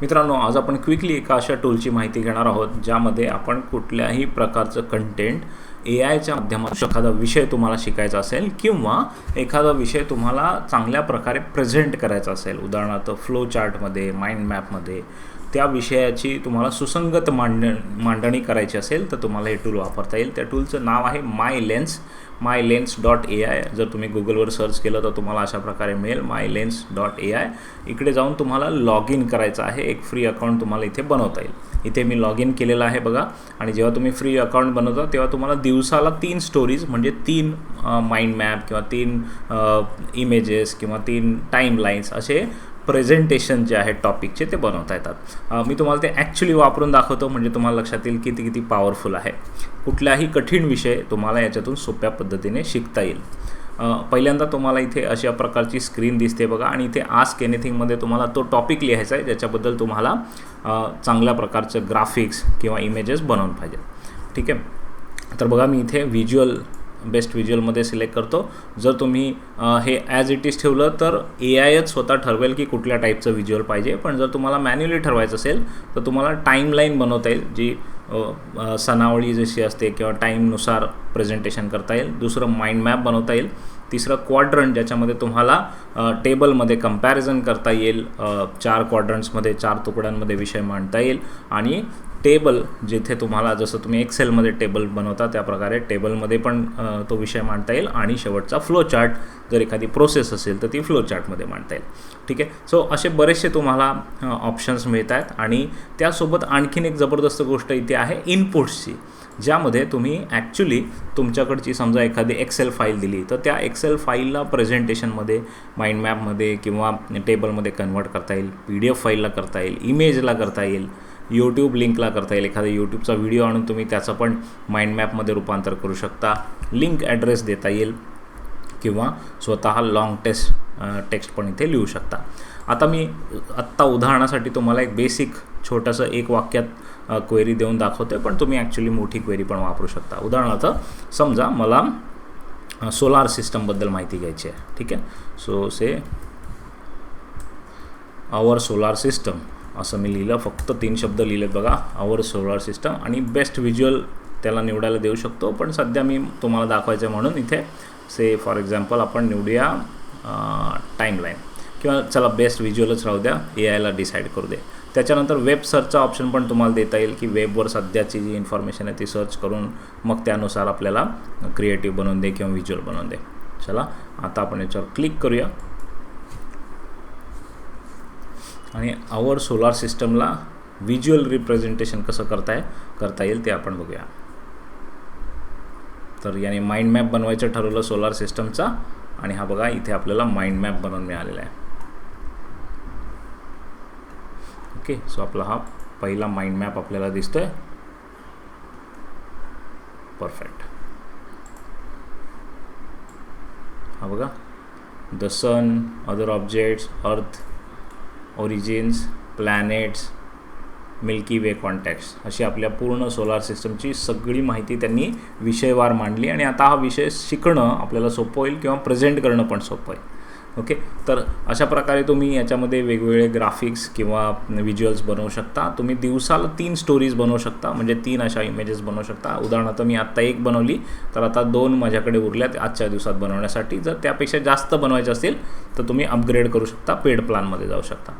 मित्रांनो आज आपण क्विकली एका अशा टूलची माहिती घेणार आहोत ज्यामध्ये आपण कुठल्याही प्रकारचं कंटेंट ए आयच्या माध्यमातून एखादा विषय तुम्हाला शिकायचा असेल किंवा एखादा विषय तुम्हाला चांगल्या प्रकारे प्रेझेंट करायचा असेल उदाहरणार्थ फ्लो चार्टमध्ये माइंड मॅपमध्ये त्या विषयाची तुम्हाला सुसंगत मांड मांडणी करायची असेल तर तुम्हाला हे टूल वापरता येईल. त्या टूलचं नाव आहे my lens my lens dot A I जर तुम्ही गुगलवर सर्च केलं तर तुम्हाला अशा प्रकारे मिळेल my lens dot A I इकडे जाऊन तुम्हाला लॉग इन करायचं आहे. एक फ्री अकाउंट तुम्हाला इथे बनवता येईल. इथे मी लॉग इन केलेलं आहे बघा. आणि जेव्हा तुम्ही फ्री अकाउंट बनवता तेव्हा तुम्हाला दिवसाला तीन स्टोरीज म्हणजे तीन माइंड मॅप किंवा तीन इमेजेस किंवा तीन टाईम लाईन्स असे प्रेझेंटेशन जे आहे टॉपिकचे ते बनवता येतात. मी तुम्हाला ते ॲक्च्युली वापरून दाखवतो म्हणजे तुम्हाला लक्षात येईल किती किती पॉवरफुल आहे. कुठलाही कठीण विषय तुम्हाला याच्यातून सोप्या पद्धतीने शिकता येईल. पहिल्यांदा तुम्हाला इथे अशा प्रकारची स्क्रीन दिसते बघा आणि इथे आस्क एनिथिंगमध्ये तुम्हाला तो टॉपिक लिहायचा आहे ज्याच्याबद्दल तुम्हाला चांगल्या प्रकारचं ग्राफिक्स किंवा इमेजेस बनवून पाहिजे. ठीक आहे? तर बघा मी इथे व्हिज्युअल बेस्ट व्हिज्युअलमध्ये सिलेक्ट करतो. जर तुम्ही हे ॲज इट इज ठेवलं तर ए आयच स्वतः ठरवेल की कुठल्या टाईपचं व्हिज्युअल पाहिजे. पण जर तुम्हाला मॅन्युअली ठरवायचं असेल तर तुम्हाला टाईमलाईन बनवता येईल जी सणावळी जशी असते किंवा टाईमनुसार प्रेझेंटेशन करता येईल. दुसरं माइंड मॅप बनवता येईल. तिसरं क्वाड्रंट ज्याच्यामध्ये तुम्हाला टेबलमध्ये कंपॅरिझन करता येईल. चार क्वाड्रंट्समध्ये चार तुकड्यांमध्ये विषय मांडता येईल. आणि टेबल जिथे तुम्हाला जसं तुम्ही एक्सेलमध्ये टेबल बनवता त्या प्रकारे टेबलमध्ये पण तो विषय मांडता येईल आणि शेवटचा फ्लो चार्ट जर एखादी प्रोसेस असेल तर ती फ्लो चार्टमध्ये मांडता येईल. ठीक आहे? सो असे बरेचसे तुम्हाला ऑप्शन्स मिळत आहेत आणि त्यासोबत आणखीन एक जबरदस्त गोष्ट इथे आहे इनपुट्सची ज्यामध्ये तुम्ही ॲक्च्युली तुमच्याकडची समजा एखादी एक्सेल फाईल दिली तर त्या एक्सेल फाईलला प्रेझेंटेशनमध्ये माइंड मॅपमध्ये किंवा टेबलमध्ये कन्वर्ट करता येईल पी डी एफ फाईलला करता येईल इमेजला करता येईल यूट्यूब लिंकला करता येईल. एखादा यूट्यूबचा व्हिडिओ आणून तुम्ही त्याचं पण माइंड मॅपमध्ये रूपांतर करू शकता. लिंक ॲड्रेस देता येईल किंवा स्वतः लाँग टेस्ट टेक्स्ट पण इथे लिहू शकता. आता मी आत्ता उदाहरणासाठी तुम्हाला एक बेसिक छोटंसं एक वाक्यात क्वेरी देऊन दाखवते पण तुम्ही ॲक्च्युली मोठी क्वेरी पण वापरू शकता. उदाहरणार्थ समजा मला सोलार सिस्टमबद्दल माहिती घ्यायची आहे. ठीक आहे? So say our solar system असं मी लिहिलं. फक्त तीन शब्द लिहिलेत बघा. आवर सोलार सिस्टम आणि बेस्ट व्हिज्युअल त्याला निवडायला देऊ शकतो. पण सध्या मी तुम्हाला दाखवायचं म्हणून इथे. से फॉर एक्झाम्पल आपण निवडूया टाईमलाईन किंवा चला बेस्ट व्हिज्युअलच राहू द्या. ए आयला डिसाईड करू दे. त्याच्यानंतर वेब सर्चचा ऑप्शन पण तुम्हाला देता येईल की वेबवर सध्याची जी इन्फॉर्मेशन आहे ती सर्च करून मग त्यानुसार आपल्याला क्रिएटिव्ह बनवून दे किंवा व्हिज्युअल बनवून दे. चला आता आपण याच्यावर क्लिक करूया. आणि आवर सोलार सिस्टमला व्हिज्युअल रिप्रेझेंटेशन कसं करताय करता येईल ते आपण बघूया. तर याने माइंड मॅप बनवायचं ठरवलं सोलार सिस्टमचा आणि हा बघा इथे आपल्याला माइंड मॅप बनवून मिळालेला आहे. ओके सो आपला हा पहिला माइंड मॅप आपल्याला दिसतोय. परफेक्ट हा बघा. The sun other objects earth origins planets milky way contacts अशी आपल्या पूर्ण सोलार सिस्टमची सगळी माहिती त्यांनी विषयवार मांडली आणि आता हा विषय शिकणं आपल्याला सोपं होईल किंवा प्रेझेंट करणं पण सोपं आहे ओके? तर अशा प्रकारे तुम्ही याच्यामध्ये वेगवेगळे ग्राफिक्स किंवा व्हिज्युअल्स बनवू शकता. तुम्ही दिवसाला तीन स्टोरीज बनवू शकता म्हणजे तीन अशा इमेजेस बनवू शकता. उदाहरणार्थ मी आत्ता एक बनवली तर आता दोन माझ्याकडे उरल्यात आजच्या दिवसात बनवण्यासाठी. जर त्यापेक्षा जास्त बनवायचे असतील तर तुम्ही अपग्रेड करू शकता पेड प्लॅनमध्ये जाऊ शकता.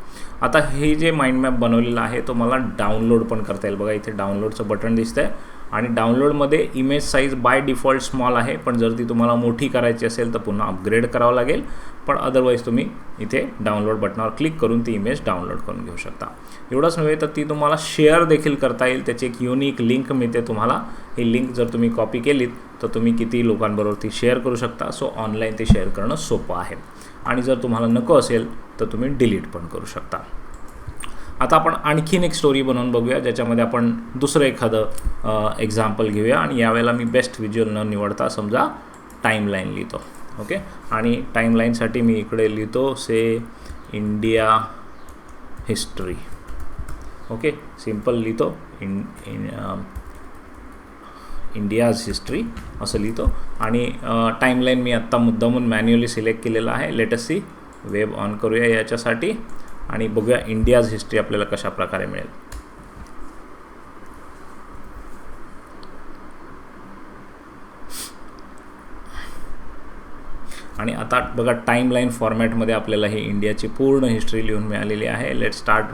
आता हे जे माइंड मॅप बनवलेलं आहे तो मला डाउनलोड पण करता येईल. बघा इथे डाउनलोडचं बटन दिसतं आहे आणि डाउनलोडमध्ये image size by default small आहे. पण जर ती तुम्हाला मोठी करायची असेल तर पुन्हा अपग्रेड करावं लागेल. पण अदरवाईज तुम्ही इथे डाउनलोड बटनावर क्लिक करून ती इमेज डाउनलोड करून घेऊ शकता. एवढंच नव्हे तर ती तुम्हाला शेअर देखील करता येईल. त्याची एक युनिक लिंक मिळते तुम्हाला ही लिंक जर तुम्ही कॉपी केलीत तर तुम्ही किती लोकांबरोबर ती शेअर करू शकता. सो ऑनलाईन ते शेअर करणं सोपं आहे. आणि जर तुम्हाला नको असेल तर तुम्ही डिलीट पण करू शकता. आता आपण आणखीन एक स्टोरी बनवून बघूया ज्याच्यामध्ये आपण दुसरं एखादं एक्झाम्पल घेऊया आणि यावेळेला मी बेस्ट व्हिज्युअल न निवडता समजा टाईमलाईन लिहितो. ओके आणि टाईमलाईनसाठी मी इकडे लिहितो say India history okay simple लिहितो इन इन इंडियाज हिस्ट्री असं लिहितो. आणि टाईमलाईन मी आत्ता मुद्दामून मॅन्युअली सिलेक्ट केलेला आहे. लेटेस्ट सी वेब ऑन करूया याच्यासाठी. आणि बघूया इंडियाज हिस्ट्री आपल्याला कशा प्रकारे मिळेल. आणि आता बघा टाईमलाईन फॉर्मॅटमध्ये आपल्याला ही इंडियाची पूर्ण हिस्ट्री लिहून मिळालेली आहे. Let start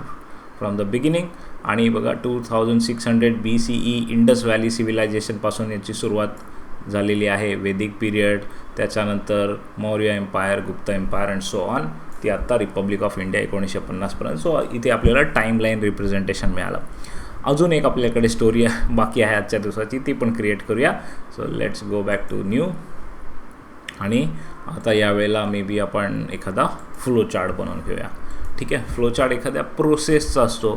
from the beginning आणि बघा two thousand six hundred B C E Indus valley सिव्हिलायझेशनपासून याची सुरुवात झालेली आहे. वेदिक पिरियड त्याच्यानंतर Maurya empire Gupta empire and so on ती आत्ता रिपब्लिक ऑफ इंडिया एकोणीसशे पन्नासपर्यंत सो इथे आपल्याला टाईमलाईन रिप्रेझेंटेशन मिळालं. अजून एक आपल्याकडे स्टोरी बाकी आहे आजच्या दिवसाची ती पण क्रिएट करूया. So let's go back to new आणि आता यावेळेला मे बी आपण एखादा फ्लो चार्ट बनवून घेऊया. ठीक आहे? फ्लो चार्ट एखाद्या प्रोसेसचा असतो.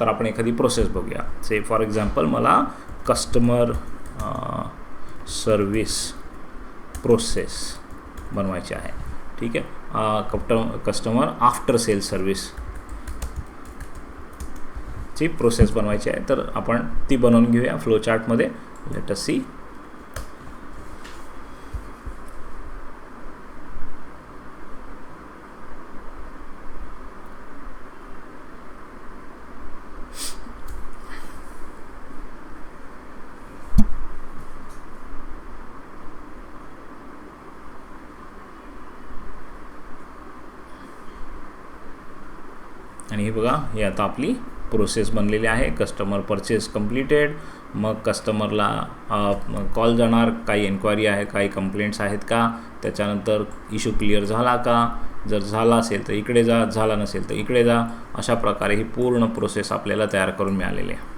तर आपण एखादी प्रोसेस बघूया. से फॉर एक्झाम्पल मला कस्टमर सर्विस प्रोसेस बनवायची आहे. ठीक आहे? कस्टमर आफ्टर सेल सर्व्हिस ची प्रोसेस बनवायची आहे. तर आपण ती बनवून घेऊया फ्लो चार्टमध्ये लेट अस सी आणि हे बघा हे आता आपली प्रोसेस बनलेली आहे. कस्टमर परचेस कम्प्लिटेड मग कस्टमरला कॉल जाणार. काही एन्क्वायरी आहे काही कंप्लेंट्स आहेत का? त्याच्यानंतर इश्यू क्लिअर झाला का? जर झाला असेल तर इकडे जा झाला नसेल तर इकडे जा. अशा प्रकारे ही पूर्ण प्रोसेस आपल्याला तयार करून मिळालेली आहे.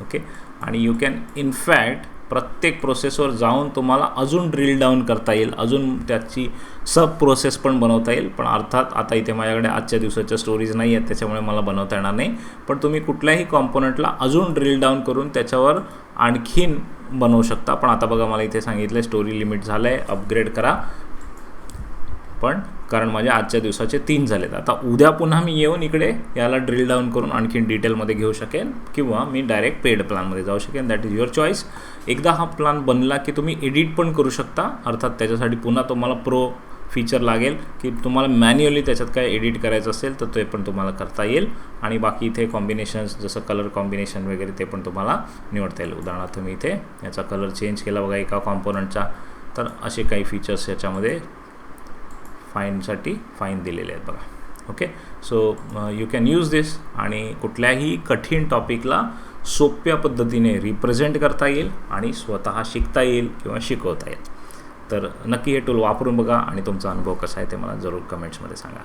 ओके आणि यू कॅन इनफॅक्ट प्रत्येक प्रोसेसवर जाऊन तुम्हाला अजून ड्रिल डाऊन करता येईल. अजून त्याची सब प्रोसेस पण बनवता येईल. पण अर्थात आता इथे माझ्याकडे आजच्या दिवसाच्या स्टोरीज नाही आहेत त्याच्यामुळे मला बनवता येणार नाही. पण तुम्ही कुठल्याही कॉम्पोनंटला अजून ड्रिल डाऊन करून त्याच्यावर आणखीन बनवू शकता. पण आता बघा मला इथे सांगितलं स्टोरी लिमिट झालं आहे अपग्रेड करा. पण कारण माझ्या आजच्या दिवसाचे तीन झालेत. आता उद्या पुन्हा मी येऊन इकडे याला ड्रिल डाऊन करून आणखीन डिटेलमध्ये घेऊ शकेन किंवा मी डायरेक्ट पेड प्लॅनमध्ये जाऊ शकेन. दॅट इज युअर चॉईस एकदा हा प्लॅन बनला की तुम्ही एडिट पण करू शकता. अर्थात त्याच्यासाठी पुन्हा तुम्हाला प्रो फीचर लागेल की तुम्हाला मॅन्युअली त्याच्यात काय एडिट करायचं असेल तर ते पण तुम्हाला करता येईल. आणि बाकी इथे कॉम्बिनेशन्स जसं कलर कॉम्बिनेशन वगैरे ते पण तुम्हाला निवडता येईल. उदाहरणार्थ मी इथे याचा कलर चेंज केला बघा एका कॉम्पोनंटचा तर असे काही फीचर्स याच्यामध्ये फाईनसाठी फाईन दिलेले आहेत बघा. Okay? So you can use this आणि कुठल्याही कठीण टॉपिकला सोप्या पद्धतीने रिप्रेझेंट करता येईल आणि स्वतः शिकता येईल किंवा शिकवता येईल. तर नक्की हे टूल वापरून बघा आणि तुमचा अनुभव कसा आहे ते मला जरूर कमेंट्समध्ये सांगा.